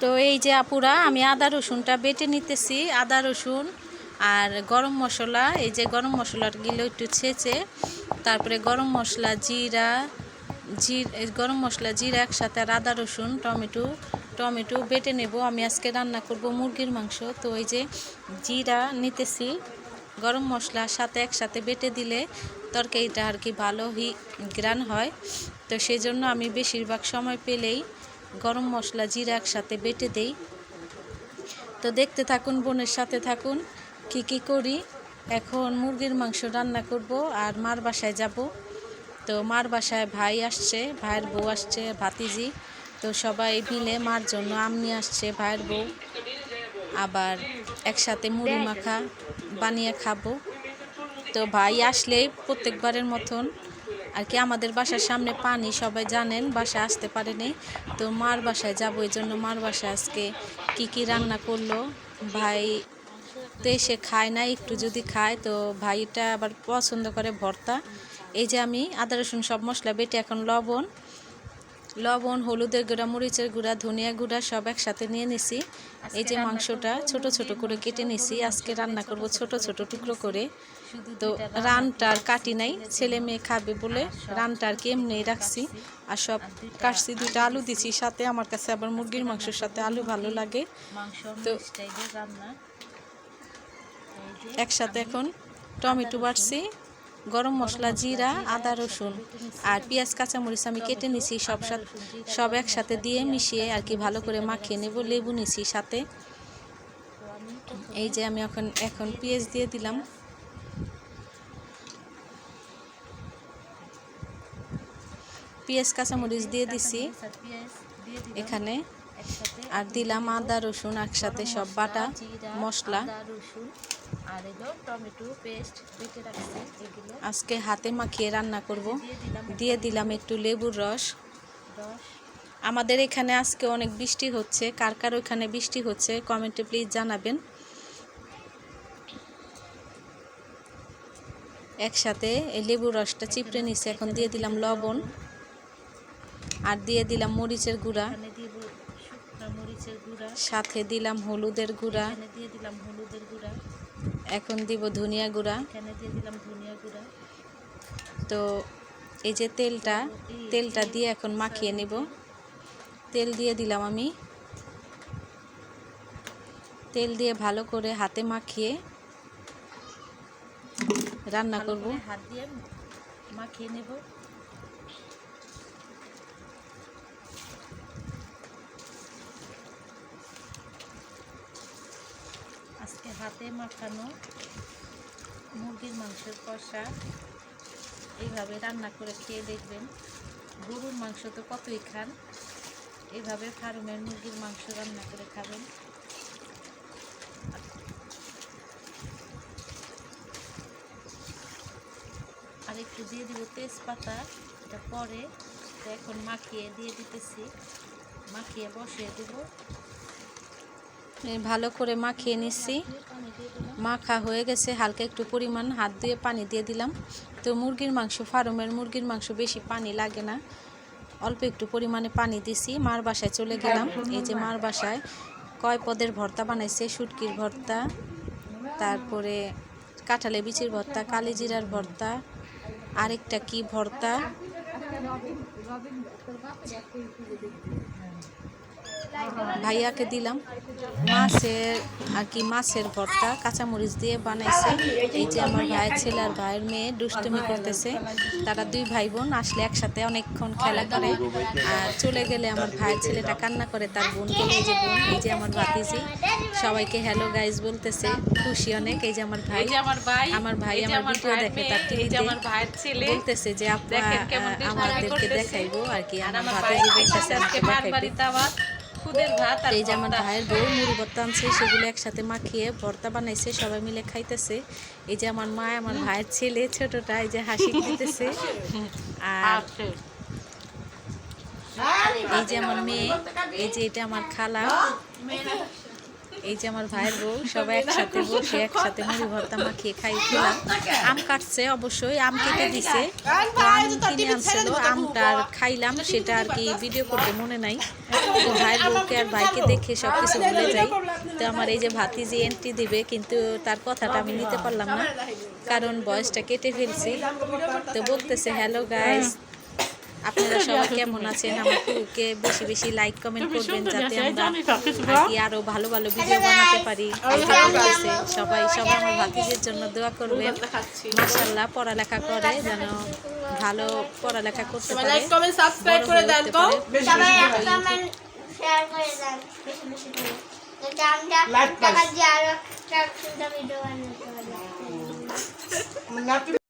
তো এই যে আপুরা, আমি আদা রসুনটা বেটে নিতেছি। আদা রসুন আর গরম মশলা, এই যে গরম মশলাগুলো একটু ছেঁচে, তারপরে গরম মশলা, জিরা, জির গরম মশলা, জিরা একসাথে আর আদা রসুন, টমেটো টমেটো বেটে নেব। আমি আজকে রান্না করব মুরগির মাংস। তো এই যে জিরা নিতেছি, গরম মশলার সাথে একসাথে বেটে দিলে তরকারিটা আর কি ভালো হি গ্রান হয়। তো সেই জন্য আমি বেশিরভাগ সময় পেলেই গরম মশলা জিরা একসাথে বেটে দেই। তো দেখতে থাকুন, বোনের সাথে থাকুন, কি কি করি। এখন মুরগির মাংস রান্না করব আর মার বাসায় যাব। তো মার বাসায় ভাই আসছে, ভাইয়ের বউ আসছে, ভাতিজি। তো সবাই মিলে মার জন্য আমনি আসছে, ভাইয়ের বউ। আবার একসাথে মুড়ি মাখা বানিয়ে খাব। তো ভাই আসলেই প্রত্যেকবারের মতন আর কি আমাদের বাসার সামনে পানি, সবাই জানেন, বাসায় আসতে পারেনি। তো মার বাসায় যাব, এই জন্য মার বাসায় আজকে কি কি রান্না করল? ভাই তো এসে খায় না, একটু যদি খায়, তো ভাইটা আবার পছন্দ করে ভর্তা। এই যে আমি আদা, রসুন সব মশলা বেটে এখন লবণ। লবণ, হলুদের গুঁড়া, মরিচের গুঁড়া, ধনিয়া গুঁড়া সব একসাথে নিয়ে নিছি। এই যে মাংসটা ছোট ছোট করে কেটে নিছি, আজকে রান্না করব ছোট ছোট টুকরো করে। তো রানটা আর কাটি নাই, ছেলে মেয়ে খাবে বলে রানটা আর কি রাখছি। আর সব কাটছি দুটো আলু দিছি, সাথে আমার কাছে আবার মুরগির মাংসের সাথে আলু ভালো লাগে। তো একসাথে এখন টমেটো বাটছি। গরম মশলা, জিরা, আদা, রসুন আর পেঁয়াজ, কাঁচামরিচ আমি কেটে নিছি সব সব একসাথে দিয়ে মিশিয়ে আর কি ভালো করে মাখিয়ে নেব, লেবু নিছি সাথে। এই যে আমি এখন এখন পেঁয়াজ দিয়ে দিলাম। পেঁয়াজ, কাঁচামরিচ দিয়ে দিছি এখানে। আর দিলাম আদা, রসুন একসাথে সব বাটা মশলা। আর এলো টমেটো পেস্ট বেটে রাখছে এগুলো। আজকে হাতে মাখিয়ে রান্না করব। দিয়ে দিলাম একটু লেবুর রস। রস। আমাদের এখানে আজকে অনেক বৃষ্টি হচ্ছে। কার কার ওইখানে বৃষ্টি হচ্ছে কমেন্টে প্লিজ জানাবেন। একসাথে এই লেবুর রসটা চিপড়ে নিচ্ছে এখন দিয়ে দিলাম লবণ। আর দিয়ে দিলাম মরিচের গুঁড়া। সাথে দিলাম হলুদের গুঁড়া। দিয়ে দিলাম হলুদের গুঁড়া। এখন দিব ধনিয়া গুঁড়া। এখানে দিয়ে দিলাম ধনিয়া গুঁড়া। তো এই যে তেলটা তেলটা দিয়ে এখন মাখিয়ে নেব। তেল দিয়ে দিলাম আমি। তেল দিয়ে ভালো করে হাতে মাখিয়ে রান্না করব। হাত দিয়ে মাখিয়ে নেব আজকে হাতে মাখানো মুরগির মাংসের কষা। এইভাবে রান্না করে খেয়ে দেখবেন গরুর মাংস তো কতই খান। এইভাবে ফার্মের মুরগির মাংস রান্না করে খাবেন। আর একটু দিয়ে দিব তেজপাতা, এটা পরে এখন মাখিয়ে দিয়ে দিতেছি। মাখিয়ে বসিয়ে দেব। ভালো করে মাখিয়ে নিচ্ছি। মাখা হয়ে গেছে, হালকা একটু পরিমাণ হাত দিয়ে পানি দিয়ে দিলাম। তো মুরগির মাংস, ফার্মের মুরগির মাংস বেশি পানি লাগে না। অল্প একটু পরিমাণে পানি দিছি, মার বাসায় চলে গেলাম। এই যে মার বাসায় কয় পদের ভর্তা বানাইছে, শুটকির ভর্তা, তারপরে কাঁঠালে বিচির ভর্তা কালিজিরার ভর্তা, আরেকটা কি ভর্তা? ভাইয়াকে দিলাম। মাছের আর কি মাছের ভর্তা কাঁচামরিচ দিয়ে বানাইছে। এই যে আমার ভাইয়ের ছেলে আর ভাইয়ের মেয়ে দুষ্টুমি করতেছে তারা দুই ভাই বোন আসলে একসাথে অনেকক্ষণ খেলা করে। আর চলে গেলে আমার ভাইয়ের ছেলেটা কান্না করে তার বোন গেলে এই যে বোন এই যে আমার ভাতিজি সবাইকে হ্যালো গাইজ বলতেছে খুশি অনেক। এই যে আমার ভাই আমার ভাই আমার ভাই আমার ভিডিও দেখে তার টিভিতে আমার ভাইয়ের ছেলে। বলতেছে যে আপু দেখেন কেমন দুষ্টামি আমাদেরকে দেখাইবো আর কি আমার ভাতিজি বলতেছে আজকে দেখাইবে। বাড়িতে আবার খুদের ভাত আর এই যে আমার। ভাইয়ের বউ মুড়ি ভর্তা আনছে সেগুলো একসাথে মাখিয়ে ভর্তা বানাইছে সবাই মিলে খাইতেছে। এই যে আমার মা আমার ভাইয়ের ছেলে ছোটটা এই যে হাসি দিতেছে। আর এই যে আমার মেয়ে এই যে এটা আমার খালা। এই যে আমার ভাইয়ের বউ সবাই একসাথে বসে একসাথে মুড়ি ভর্তা মাখিয়ে খাই। খেলাম। আম কাটছে অবশ্যই আম কেটে দিছে। আম কিনে আনছিল আমটা আর খাইলাম সেটা আর কি ভিডিও করতে মনে নাই। তো ভাইয়ের বউকে আর ভাইকে দেখে সব কিছু ভুলে যাই। তো আমার এই যে ভাতি যে এন্ট্রি দিবে কিন্তু তার কথাটা আমি নিতে পারলাম না। কারণ বয়সটা কেটে ফেলছি। তো বলতেছে হ্যালো গাইস আপনারা সবাই কেমন আছেন? আমার কুকে বেশি বেশি লাইক কমেন্ট করবেন যাতে আমরা আর কি আরও ভালো ভালো ভিডিও বানাতে পারি। সবাই সবাই আমার ভাতিজের জন্য দোয়া করবেন। মাশাল্লাহ পড়ালেখা করে যেন ভালো পড়ালেখা করতে পারে লাইক কমেন্ট সাবস্ক্রাইব করে দেন তো। সবাই ভালো কমেন্ট শেয়ার করে দেন বেশি বেশি করে। যাতে আমরা টাকা দিয়ে আরও একটা ভিডিও বানাতে পারি। নাতি